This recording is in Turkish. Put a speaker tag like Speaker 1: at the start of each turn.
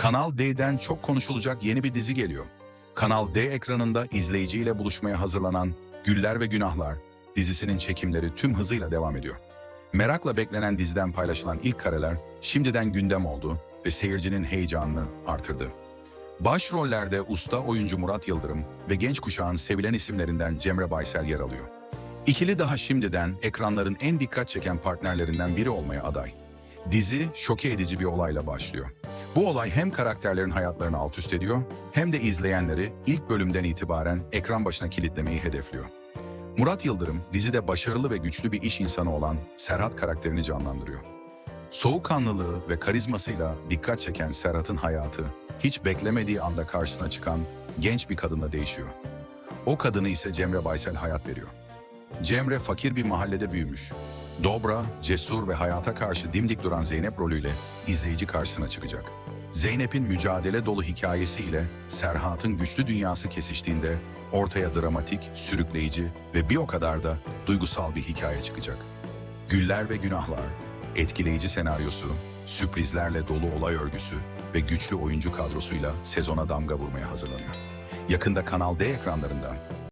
Speaker 1: Kanal D'den çok konuşulacak yeni bir dizi geliyor. Kanal D ekranında izleyiciyle buluşmaya hazırlanan Güller ve Günahlar dizisinin çekimleri tüm hızıyla devam ediyor. Merakla beklenen diziden paylaşılan ilk kareler şimdiden gündem oldu ve seyircinin heyecanını artırdı. Başrollerde usta oyuncu Murat Yıldırım ve genç kuşağın sevilen isimlerinden Cemre Baysel yer alıyor. İkili daha şimdiden ekranların en dikkat çeken partnerlerinden biri olmaya aday. Dizi şoke edici bir olayla başlıyor. Bu olay hem karakterlerin hayatlarını alt üst ediyor hem de izleyenleri ilk bölümden itibaren ekran başına kilitlemeyi hedefliyor. Murat Yıldırım dizide başarılı ve güçlü bir iş insanı olan Serhat karakterini canlandırıyor. Soğukkanlılığı ve karizmasıyla dikkat çeken Serhat'ın hayatı hiç beklemediği anda karşısına çıkan genç bir kadınla değişiyor. O kadını ise Cemre Baysel hayat veriyor. Cemre fakir bir mahallede büyümüş. Dobra, cesur ve hayata karşı dimdik duran Zeynep rolüyle izleyici karşısına çıkacak. Zeynep'in mücadele dolu hikayesiyle Serhat'ın güçlü dünyası kesiştiğinde ortaya dramatik, sürükleyici ve bir o kadar da duygusal bir hikaye çıkacak. Güller ve Günahlar, etkileyici senaryosu, sürprizlerle dolu olay örgüsü ve güçlü oyuncu kadrosuyla sezona damga vurmaya hazırlanıyor. Yakında Kanal D ekranlarında